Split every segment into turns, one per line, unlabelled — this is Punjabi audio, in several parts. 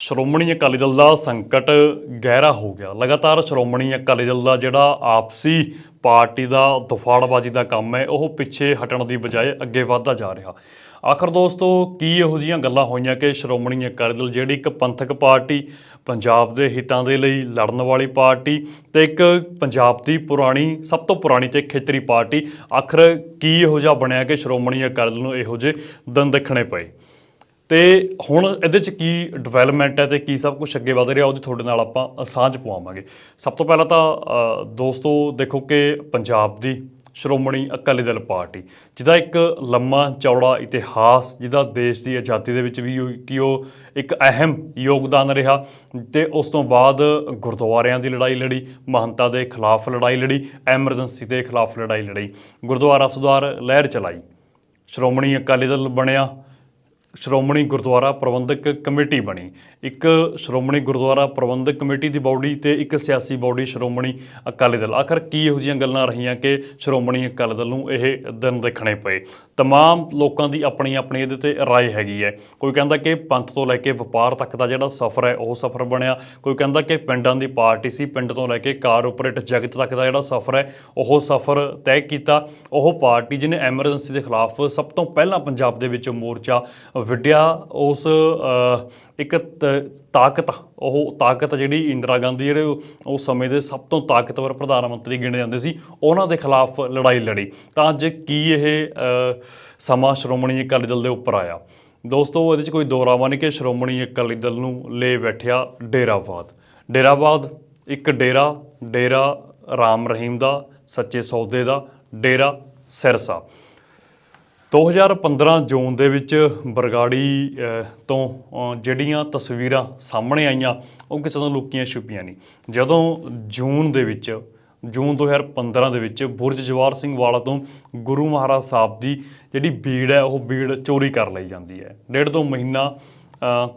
ਸ਼੍ਰੋਮਣੀ ਅਕਾਲੀ ਦਲ ਦਾ ਸੰਕਟ ਗਹਿਰਾ ਹੋ ਗਿਆ। ਲਗਾਤਾਰ ਸ਼੍ਰੋਮਣੀ ਅਕਾਲੀ ਦਲ ਦਾ ਜਿਹੜਾ ਆਪਸੀ ਪਾਰਟੀ ਦਾ ਦਫਾੜਬਾਜ਼ੀ ਦਾ ਕੰਮ ਹੈ, ਉਹ ਪਿੱਛੇ ਹਟਣ ਦੀ ਬਜਾਏ ਅੱਗੇ ਵਧਦਾ ਜਾ ਰਿਹਾ। ਆਖਰ ਦੋਸਤੋ, ਕੀ ਇਹੋ ਜਿਹੀਆਂ ਗੱਲਾਂ ਹੋਈਆਂ ਕਿ ਸ਼੍ਰੋਮਣੀ ਅਕਾਲੀ ਦਲ ਜਿਹੜੀ ਇੱਕ ਪੰਥਕ ਪਾਰਟੀ, ਪੰਜਾਬ ਦੇ ਹਿੱਤਾਂ ਦੇ ਲਈ ਲੜਨ ਵਾਲੀ ਪਾਰਟੀ ਤੇ ਇੱਕ ਪੰਜਾਬ ਦੀ ਪੁਰਾਣੀ, ਸਭ ਤੋਂ ਪੁਰਾਣੀ ਤੇ ਖੇਤਰੀ ਪਾਰਟੀ, ਆਖਰ ਕੀ ਇਹੋ ਜਿਹਾ ਬਣਿਆ ਕਿ ਸ਼੍ਰੋਮਣੀ ਅਕਾਲੀ ਦਲ ਨੂੰ ਇਹੋ ਜਿਹੇ ਦਿਨ ਦੇਖਣੇ ਪਏ? ਤੇ ਹੁਣ ਇਹਦੇ ਚ ਕੀ ਡਿਵੈਲਪਮੈਂਟ ਹੈ ਤੇ ਕੀ ਸਭ ਕੁਝ ਅੱਗੇ ਵਧ ਰਿਹਾ, ਉਹਦੀ ਤੁਹਾਡੇ ਨਾਲ ਆਪਾਂ ਸਾਂਝ ਪਵਾਵਾਂਗੇ। ਸਭ ਤੋਂ ਪਹਿਲਾਂ ਤਾਂ ਦੋਸਤੋ, ਦੇਖੋ ਕਿ ਪੰਜਾਬ ਦੀ ਸ਼੍ਰੋਮਣੀ ਅਕਾਲੀ ਦਲ ਪਾਰਟੀ, ਜਿਹਦਾ ਇੱਕ ਲੰਮਾ ਚੌੜਾ ਇਤਿਹਾਸ, ਜਿਹਦਾ ਦੇਸ਼ ਦੀ ਆਜ਼ਾਦੀ ਦੇ ਵਿੱਚ ਵੀ ਉਹ- ਕਿ ਉਹ ਇੱਕ ਅਹਿਮ ਯੋਗਦਾਨ ਰਿਹਾ ਤੇ ਉਸ ਤੋਂ ਬਾਅਦ ਗੁਰਦੁਆਰਿਆਂ ਦੀ ਲੜਾਈ ਲੜੀ, ਮਹੰਤਾ ਦੇ ਖਿਲਾਫ ਲੜਾਈ ਲੜੀ, ਐਮਰਜੈਂਸੀ ਦੇ ਖਿਲਾਫ ਲੜਾਈ ਲੜੀ, ਗੁਰਦੁਆਰਾ ਸੁਧਾਰ ਲਹਿਰ ਚਲਾਈ, ਸ਼੍ਰੋਮਣੀ ਅਕਾਲੀ ਦਲ ਬਣਿਆ ਸ਼੍ਰੋਮਣੀ ਗੁਰਦੁਆਰਾ ਪ੍ਰਬੰਧਕ ਕਮੇਟੀ ਬਣੀ ਇੱਕ ਸ਼੍ਰੋਮਣੀ ਗੁਰਦੁਆਰਾ ਪ੍ਰਬੰਧਕ ਕਮੇਟੀ ਦੀ ਬਾਡੀ ਤੇ ਇੱਕ ਸਿਆਸੀ ਬਾਡੀ ਸ਼੍ਰੋਮਣੀ ਅਕਾਲੀ ਦਲ ਆਖਰ ਕੀ ਇਹੋ ਜਿਹੀਆਂ ਗੱਲਾਂ ਰਹੀਆਂ ਕਿ ਸ਼੍ਰੋਮਣੀ ਅਕਾਲੀ ਦਲ ਨੂੰ ਇਹ ਦਿਨ ਦੇਖਣੇ ਪਏ तमाम ਲੋਕਾਂ ਦੀ ਆਪਣੀ ਆਪਣੀ ਇਹਦੇ ਤੇ رائے ਹੈਗੀ ਹੈ ਕੋਈ ਕਹਿੰਦਾ ਕਿ ਪੰਥ ਤੋਂ ਲੈ ਕੇ ਵਪਾਰ ਤੱਕ ਦਾ ਜਿਹੜਾ ਸਫ਼ਰ ਹੈ ਉਹ ਸਫ਼ਰ ਬਣਿਆ ਕੋਈ ਕਹਿੰਦਾ ਕਿ ਪਿੰਡਾਂ ਦੀ ਪਾਰਟੀ ਸੀ ਪਿੰਡ ਤੋਂ ਲੈ ਕੇ ਕਾਰਪੋਰੇਟ ਜਗਤ ਤੱਕ ਦਾ ਜਿਹੜਾ ਸਫ਼ਰ ਹੈ ਉਹ ਸਫ਼ਰ ਤੈਅ ਕੀਤਾ ਉਹ ਪਾਰਟੀ ਜਿਹਨੇ ਐਮਰਜੈਂਸੀ ਦੇ ਖਿਲਾਫ ਸਭ ਤੋਂ ਪਹਿਲਾਂ ਪੰਜਾਬ ਦੇ ਵਿੱਚ ਮੋਰਚਾ ਵਿੱਢਿਆ ਉਸ ਇੱਕ ਤਾਕਤ, ਉਹ ਤਾਕਤ ਜਿਹੜੀ ਇੰਦਰਾ ਗਾਂਧੀ ਜਿਹੜੇ ਉਹ- ਉਸ ਸਮੇਂ ਦੇ ਸਭ ਤੋਂ ਤਾਕਤਵਰ ਪ੍ਰਧਾਨ ਮੰਤਰੀ ਗਿਣੇ ਜਾਂਦੇ ਸੀ, ਉਹਨਾਂ ਦੇ ਖਿਲਾਫ ਲੜਾਈ ਲੜੀ। ਤਾਂ ਅੱਜ ਕੀ ਇਹ ਸਮਾਂ ਸ਼੍ਰੋਮਣੀ ਅਕਾਲੀ ਦਲ ਦੇ ਉੱਪਰ ਆਇਆ? ਦੋਸਤੋ, ਇਹਦੇ 'ਚ ਕੋਈ ਦੋਰਾਵਾ ਨਹੀਂ ਕਿ ਸ਼੍ਰੋਮਣੀ ਅਕਾਲੀ ਦਲ ਨੂੰ ਲੈ ਬੈਠਿਆ ਡੇਰਾਵਾਦ। ਡੇਰਾਵਾਦ ਇੱਕ ਡੇਰਾ ਡੇਰਾ ਰਾਮ ਰਹੀਮ ਦਾ, ਸੱਚੇ ਸੌਦੇ ਦਾ, ਡੇਰਾ ਸਿਰਸਾ। 2015 ਜੂਨ ਦੇ ਵਿੱਚ ਬਰਗਾੜੀ ਤੋਂ ਜਿਹੜੀਆਂ ਤਸਵੀਰਾਂ ਸਾਹਮਣੇ ਆਈਆਂ, ਉਹ ਕਿਸੇ ਤੋਂ ਲੁਕੀਆਂ ਛੁਪੀਆਂ ਨਹੀਂ। ਜਦੋਂ ਜੂਨ ਦੇ ਵਿੱਚ, ਜੂਨ 2015 ਦੇ ਵਿੱਚ ਬੁਰਜ ਜਵਾਰ ਸਿੰਘ ਵਾਲਾ ਤੋਂ ਗੁਰੂ ਮਹਾਰਾਜ ਸਾਹਿਬ ਦੀ ਜਿਹੜੀ ਬੀੜ ਹੈ, ਉਹ ਬੀੜ ਚੋਰੀ ਕਰ ਲਈ ਜਾਂਦੀ ਹੈ। ਡੇਢ ਦੋ ਮਹੀਨਾ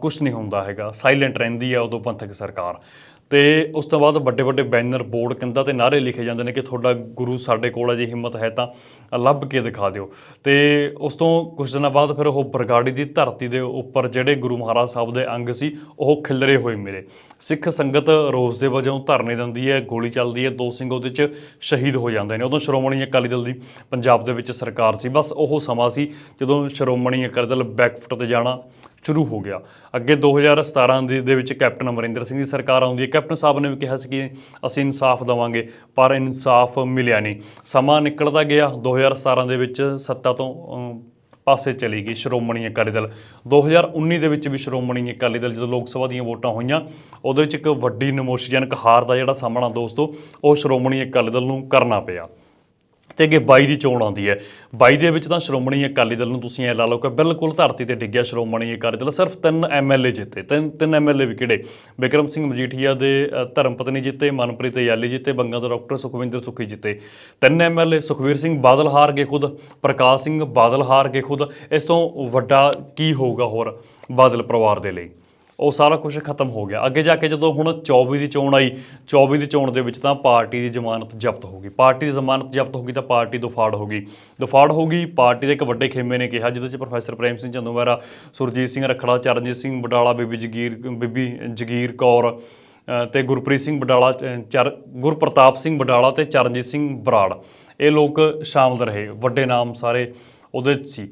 ਕੁਝ ਨਹੀਂ ਹੁੰਦਾ ਹੈਗਾ। ਸਾਇਲੈਂਟ ਰਹਿੰਦੀ ਹੈ ਉਦੋਂ ਪੰਥਕ ਸਰਕਾਰ। ਤੇ ਉਸ ਤੋਂ ਬਾਅਦ ਵੱਡੇ ਵੱਡੇ ਬੈਨਰ, ਬੋਰਡ, ਕੰਧਾਂ ਤੇ ਨਾਰੇ ਲਿਖੇ ਜਾਂਦੇ ਨੇ ਕਿ ਤੁਹਾਡਾ ਗੁਰੂ ਸਾਡੇ ਕੋਲ ਹੈ, ਜੇ ਹਿੰਮਤ ਹੈ ਤਾਂ ਲੱਭ ਕੇ ਦਿਖਾ ਦਿਓ। ਤੇ ਉਸ ਤੋਂ ਕੁਝ ਦਿਨਾਂ ਬਾਅਦ ਫਿਰ ਉਹ ਬਰਗਾੜੀ ਦੀ ਧਰਤੀ ਦੇ ਉੱਪਰ ਜਿਹੜੇ ਗੁਰੂ ਮਹਾਰਾਜ ਸਾਹਿਬ ਦੇ ਅੰਗ ਸੀ, ਉਹ ਖਿਲਰੇ ਹੋਏ ਮਿਲੇ ਸਿੱਖ ਸੰਗਤ ਰੋਸ ਦੇ ਵਜੋਂ ਧਰਨੇ ਦਿੰਦੀ ਹੈ, ਗੋਲੀ ਚੱਲਦੀ ਹੈ, ਦੋ ਸਿੰਘ ਉਹਦੇ 'ਚ ਸ਼ਹੀਦ ਹੋ ਜਾਂਦੇ ਨੇ। ਉਦੋਂ ਸ਼੍ਰੋਮਣੀ ਅਕਾਲੀ ਦਲ ਦੀ ਪੰਜਾਬ ਦੇ ਵਿੱਚ ਸਰਕਾਰ ਸੀ। ਬਸ ਉਹ ਸਮਾਂ ਸੀ ਜਦੋਂ ਸ਼੍ਰੋਮਣੀ ਅਕਾਲੀ ਦਲ ਬੈਕਫੁੱਟ ਤੇ ਜਾਣਾ ਸ਼ੁਰੂ ਹੋ ਗਿਆ। ਅੱਗੇ 2017 ਦੇ ਦੇ ਵਿੱਚ ਕੈਪਟਨ ਅਮਰਿੰਦਰ ਸਿੰਘ ਦੀ ਸਰਕਾਰ ਆਉਂਦੀ ਹੈ। ਕੈਪਟਨ ਸਾਹਿਬ ਨੇ ਵੀ ਕਿਹਾ ਸੀ ਕਿ ਅਸੀਂ ਇਨਸਾਫ ਦਵਾਂਗੇ, ਪਰ ਇਨਸਾਫ ਮਿਲਿਆ ਨਹੀਂ। ਸਮਾਂ ਨਿਕਲਦਾ ਗਿਆ। 2017 ਦੇ ਵਿੱਚ ਸੱਤਾ ਤੋਂ ਪਾਸੇ ਚਲੀ ਗਈ ਸ਼੍ਰੋਮਣੀ ਅਕਾਲੀ ਦਲ। 2019 ਦੇ ਵਿੱਚ ਵੀ ਸ਼੍ਰੋਮਣੀ ਅਕਾਲੀ ਦਲ ਜਦੋਂ ਲੋਕ ਸਭਾ ਦੀਆਂ ਵੋਟਾਂ ਹੋਈਆਂ, ਉਹਦੇ ਵਿੱਚ ਇੱਕ ਵੱਡੀ ਨਮੋਸ਼ੀਜਨਕ ਹਾਰ ਦਾ ਜਿਹੜਾ ਸਾਹਮਣਾ ਦੋਸਤੋ, ਉਹ ਸ਼੍ਰੋਮਣੀ ਅਕਾਲੀ ਦਲ ਨੂੰ ਕਰਨਾ ਪਿਆ। ਤੇ ਅੱਗੇ 22 ਦੀ ਚੋਣ ਆਉਂਦੀ ਹੈ। 22 ਦੇ ਵਿੱਚ ਤਾਂ ਸ਼੍ਰੋਮਣੀ ਅਕਾਲੀ ਦਲ ਨੂੰ ਤੁਸੀਂ ਇਹ ਲਾ ਲਓ ਕਿ ਬਿਲਕੁਲ ਧਰਤੀ ਤੇ ਡਿੱਗਿਆ ਸ਼੍ਰੋਮਣੀ ਅਕਾਲੀ ਦਲ ਸਿਰਫ ਤਿੰਨ ਐਮਐਲਏ ਜਿੱਤੇ ਤਿੰਨ ਤਿੰਨ ਐਮਐਲਏ ਵੀ ਕਿਹੜੇ ਬਿਕਰਮ ਸਿੰਘ ਮਜੀਠੀਆ ਦੇ ਅ, ਧਰਮ ਪਤਨੀ ਜਿੱਤੇ ਮਨਪ੍ਰੀਤ ਯਾਲੀ ਜਿੱਤੇ ਬੰਗਾ ਤੋਂ ਡਾਕਟਰ ਸੁਖਵਿੰਦਰ ਸੁਖੀ ਜਿੱਤੇ। ਤਿੰਨ ਐਮਐਲਏ ਸੁਖਵੀਰ ਸਿੰਘ ਬਾਦਲ ਹਾਰ ਗਏ ਖੁਦ ਪ੍ਰਕਾਸ਼ ਸਿੰਘ ਬਾਦਲ ਹਾਰ ਗਏ ਖੁਦ। ਇਸ ਤੋਂ ਵੱਡਾ ਕੀ ਹੋਊਗਾ ਹੋਰ ਬਾਦਲ ਪਰਿਵਾਰ ਦੇ ਲਈ? ਉਹ ਸਾਰਾ ਕੁਝ ਖਤਮ ਹੋ ਗਿਆ। ਅੱਗੇ ਜਾ ਕੇ ਜਦੋਂ ਹੁਣ 24 ਦੀ ਚੋਣ ਆਈ 24 ਦੀ ਚੋਣ ਦੇ ਵਿੱਚ ਤਾਂ ਪਾਰਟੀ ਦੀ ਜ਼ਮਾਨਤ ਜ਼ਬਤ ਹੋ ਗਈ। ਪਾਰਟੀ ਦੀ ਜ਼ਮਾਨਤ ਜ਼ਬਤ ਹੋ ਗਈ ਤਾਂ ਪਾਰਟੀ ਦੁਫਾੜ ਹੋ ਗਈ। ਦੁਫਾੜ ਹੋ ਗਈ ਪਾਰਟੀ ਦੇ ਇੱਕ ਵੱਡੇ ਖੇਮੇ ਨੇ ਕਿਹਾ ਜਿਹਦੇ ਵਿੱਚ ਪ੍ਰੋਫੈਸਰ ਪ੍ਰੇਮ ਸਿੰਘ ਚੰਦੂਮਾਰਾ ਸੁਰਜੀਤ ਸਿੰਘ ਰਖੜਾ ਚਰਨਜੀਤ ਸਿੰਘ ਬਡਾਲਾ ਬੀਬੀ ਜਗੀਰ ਬੀਬੀ ਜਗੀਰ ਕੌਰ ਅ, ਤੇ ਗੁਰਪ੍ਰੀਤ ਸਿੰਘ ਬਡਾਲਾ ਚਰ ਗੁਰਪ੍ਰਤਾਪ ਸਿੰਘ ਬਡਾਲਾ ਤੇ ਚਰਨਜੀਤ ਸਿੰਘ ਬਰਾੜ। ਇਹ ਲੋਕ ਸ਼ਾਮਲ ਰਹੇ। ਵੱਡੇ ਨਾਮ ਸਾਰੇ ਉਹਦੇ 'ਚ ਸੀ।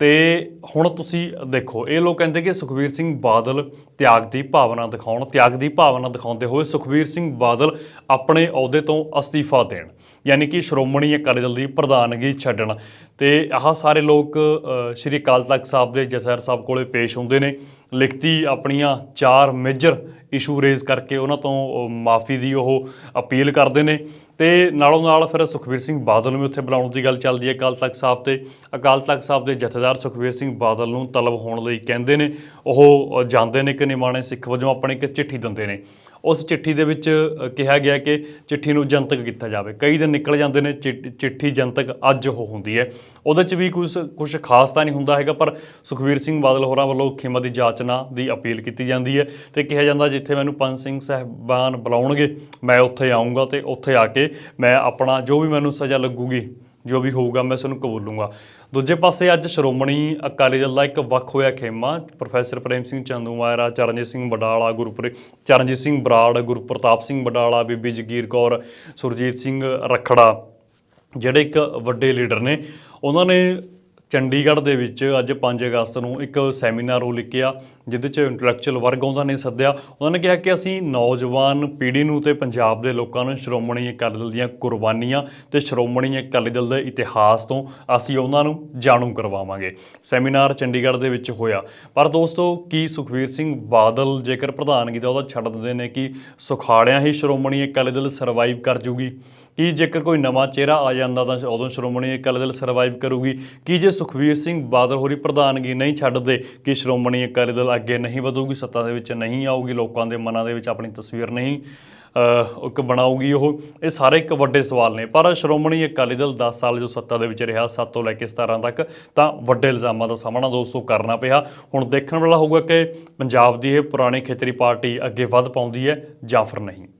ਤੇ ਹੁਣ ਤੁਸੀਂ ਦੇਖੋ, ਇਹ ਲੋਕ ਕਹਿੰਦੇ ਕਿ ਸੁਖਬੀਰ ਸਿੰਘ ਬਾਦਲ ਤਿਆਗ ਦੀ ਭਾਵਨਾ ਦਿਖਾਉਣ, ਤਿਆਗ ਦੀ ਭਾਵਨਾ ਦਿਖਾਉਂਦੇ ਹੋਏ ਸੁਖਬੀਰ ਸਿੰਘ ਬਾਦਲ ਆਪਣੇ ਅਹੁਦੇ ਤੋਂ ਅਸਤੀਫਾ ਦੇਣ, ਯਾਨੀ ਕਿ ਸ਼੍ਰੋਮਣੀ ਅਕਾਲੀ ਦਲ ਦੀ ਪ੍ਰਧਾਨਗੀ ਛੱਡਣ। ਤੇ ਆਹ ਸਾਰੇ ਲੋਕ ਸ਼੍ਰੀ ਅਕਾਲ ਤਖਤ ਸਾਹਿਬ ਦੇ ਜਥੇਦਾਰ ਸਾਹਿਬ ਕੋਲੇ ਪੇਸ਼ ਹੁੰਦੇ ਨੇ। ਲਿਖਤੀ ਆਪਣੀਆਂ ਚਾਰ ਮੇਜਰ ਇਸ਼ੂ ਰੇਜ਼ ਕਰਕੇ ਉਹਨਾਂ ਤੋਂ ਮਾਫੀ ਦੀ ਉਹ ਅਪੀਲ ਕਰਦੇ ਨੇ। ਤੇ ਨਾਲੋਂ ਨਾਲ ਫਿਰ ਸੁਖਵੀਰ ਸਿੰਘ ਬਾਦਲ ਨੂੰ ਵੀ ਉੱਥੇ ਬੁਲਾਉਣ ਦੀ ਗੱਲ ਚੱਲਦੀ ਹੈ। ਅਕਾਲ ਤਖਤ ਸਾਹਿਬ ਤੇ ਅਕਾਲ ਤਖਤ ਸਾਹਿਬ ਦੇ ਜਥੇਦਾਰ ਸੁਖਵੀਰ ਸਿੰਘ ਬਾਦਲ ਨੂੰ ਤਲਬ ਹੋਣ ਲਈ ਕਹਿੰਦੇ ਨੇ। ਉਹ ਜਾਂਦੇ ਨੇ ਕਿ ਨਿਮਾਣੇ ਸਿੱਖ ਵਜੋਂ ਆਪਣੀ ਇੱਕ ਚਿੱਠੀ ਦਿੰਦੇ ਨੇ। ਉਸ ਚਿੱਠੀ ਦੇ ਵਿੱਚ ਕਿਹਾ ਗਿਆ ਕਿ ਚਿੱਠੀ ਨੂੰ ਜਨਤਕ ਕੀਤਾ ਜਾਵੇ। ਕਈ ਦਿਨ ਨਿਕਲ ਜਾਂਦੇ ਨੇ, ਚਿੱਠ- ਚਿੱਠੀ ਜਨਤਕ ਅੱਜ ਉਹ ਹੁੰਦੀ ਹੈ। ਉਹਦੇ 'ਚ ਵੀ ਕੁਝ ਕੁਝ ਖਾਸ ਤਾਂ ਨਹੀਂ ਹੁੰਦਾ ਹੈਗਾ, ਪਰ ਸੁਖਵੀਰ ਸਿੰਘ ਬਾਦਲ ਹੋਰਾਂ ਵੱਲੋਂ ਖਿਮਾ ਦੀ ਜਾਚਨਾ ਦੀ ਅਪੀਲ ਕੀਤੀ ਜਾਂਦੀ ਹੈ ਤੇ ਕਿਹਾ ਜਾਂਦਾ ਜਿੱਥੇ ਮੈਨੂੰ ਪੰਜ ਸਿੰਘ ਸਾਹਿਬਾਨ ਬੁਲਾਉਣਗੇ, ਮੈਂ ਉੱਥੇ ਆਉਂਗਾ ਤੇ ਉੱਥੇ ਆ ਕੇ ਮੈਂ ਆਪਣਾ ਜੋ ਵੀ ਮੈਨੂੰ ਸਜ਼ਾ ਲੱਗੂਗੀ, ਜੋ ਵੀ ਹੋਊਗਾ, ਮੈਂ ਇਸ ਨੂੰ ਕਬੂਲੂੰਗਾ। ਦੂਜੇ ਪਾਸੇ ਅੱਜ ਸ਼੍ਰੋਮਣੀ ਅਕਾਲੀ ਦਲ ਦਾ ਇੱਕ ਵੱਖ ਹੋਇਆ ਖੇਮਾ। ਪ੍ਰੋਫੈਸਰ ਪ੍ਰੇਮ ਸਿੰਘ ਚੰਦੂਮਾਜਰਾ ਚਰਨਜੀਤ ਸਿੰਘ ਬਡਾਲਾ ਗੁਰਪ੍ਰੀਤ ਚਰਨਜੀਤ ਸਿੰਘ ਬਰਾੜ, ਗੁਰਪ੍ਰਤਾਪ ਸਿੰਘ ਬਡਾਲਾ ਬੀਬੀ ਜਗੀਰ ਕੌਰ, ਸੁਰਜੀਤ ਸਿੰਘ ਰਖੜਾ, ਜਿਹੜੇ ਇੱਕ ਵੱਡੇ ਲੀਡਰ ਨੇ, ਉਹਨਾਂ ਨੇ ਚੰਡੀਗੜ੍ਹ ਦੇ ਵਿੱਚ ਅੱਜ 5 ਅਗਸਤ ਨੂੰ ਇੱਕ ਸੈਮੀਨਾਰ ਉਹ ਲਿਖਿਆ, ਜਿਹਦੇ ਚ ਇੰਟੈਲੈਕਚੁਅਲ ਵਰਗ ਉਹਨਾਂ ਨੇ ਸੱਦਿਆ। ਉਹਨਾਂ ਨੇ ਕਿਹਾ ਕਿ ਅਸੀਂ ਨੌਜਵਾਨ ਪੀੜ੍ਹੀ ਨੂੰ ਤੇ ਪੰਜਾਬ ਦੇ ਲੋਕਾਂ ਨੂੰ ਸ਼੍ਰੋਮਣੀ ਅਕਾਲੀ ਦਲ ਦੀਆਂ ਕੁਰਬਾਨੀਆਂ ਤੇ ਸ਼੍ਰੋਮਣੀ ਅਕਾਲੀ ਦਲ ਦੇ ਇਤਿਹਾਸ ਤੋਂ ਅਸੀਂ ਉਹਨਾਂ ਨੂੰ ਜਾਣੂ ਕਰਵਾਵਾਂਗੇ। ਸੈਮੀਨਾਰ ਚੰਡੀਗੜ੍ਹ ਦੇ ਵਿੱਚ ਹੋਇਆ। ਪਰ ਦੋਸਤੋ, ਕੀ ਸੁਖਵੀਰ ਸਿੰਘ ਬਾਦਲ ਜੇਕਰ ਪ੍ਰਧਾਨਗੀ ਦਾ ਉਹਦਾ ਛੱਡ ਦਿੰਦੇ ਨੇ ਕਿ ਸੁਖਾੜਿਆਂ ਹੀ ਸ਼੍ਰੋਮਣੀ ਅਕਾਲੀ ਦਲ ਸਰਵਾਈਵ ਕਰ ਜੂਗੀ? ਕੀ ਜੇਕਰ ਕੋਈ ਨਵਾਂ ਚਿਹਰਾ ਆ ਜਾਂਦਾ ਤਾਂ ਉਦੋਂ ਸ਼੍ਰੋਮਣੀ ਅਕਾਲੀ ਦਲ ਸਰਵਾਈਵ ਕਰੂਗੀ? ਕੀ ਜੇ ਸੁਖਵੀਰ ਸਿੰਘ ਬਾਦਲ ਹੋਰੀ ਪ੍ਰਧਾਨਗੀ ਨਹੀਂ ਛੱਡਦੇ, ਕਿ ਸ਼੍ਰੋਮਣੀ ਅਕਾਲੀ ਦਲ ਅੱਗੇ ਨਹੀਂ ਵਧੂਗੀ? ਸੱਤਾ ਦੇ ਵਿੱਚ ਨਹੀਂ ਆਊਗੀ, ਲੋਕਾਂ ਦੇ ਮਨਾਂ ਦੇ ਵਿੱਚ ਆਪਣੀ ਤਸਵੀਰ ਨਹੀਂ ਇੱਕ ਬਣਾਊਗੀ ਉਹ। ਇਹ ਸਾਰੇ ਇੱਕ ਵੱਡੇ ਸਵਾਲ ਨੇ, ਪਰ ਸ਼੍ਰੋਮਣੀ ਅਕਾਲੀ ਦਲ 10 ਸਾਲ ਜੋ ਸੱਤਾ ਦੇ ਵਿੱਚ ਰਿਹਾ 7 ਤੋਂ ਲੈ ਕੇ 17 ਤੱਕ, ਤਾਂ ਵੱਡੇ ਇਲਜ਼ਾਮਾਂ ਦਾ ਸਾਹਮਣਾ ਦੋਸਤੋ ਕਰਨਾ ਪਿਆ। ਹੁਣ ਦੇਖਣ ਵਾਲਾ ਹੋਊਗਾ ਕਿ ਪੰਜਾਬ ਦੀ ਇਹ ਪੁਰਾਣੀ ਖੇਤਰੀ ਪਾਰਟੀ ਅੱਗੇ ਵੱਧ ਪਾਉਂਦੀ ਹੈ ਜਾਂ ਫਿਰ ਨਹੀਂ।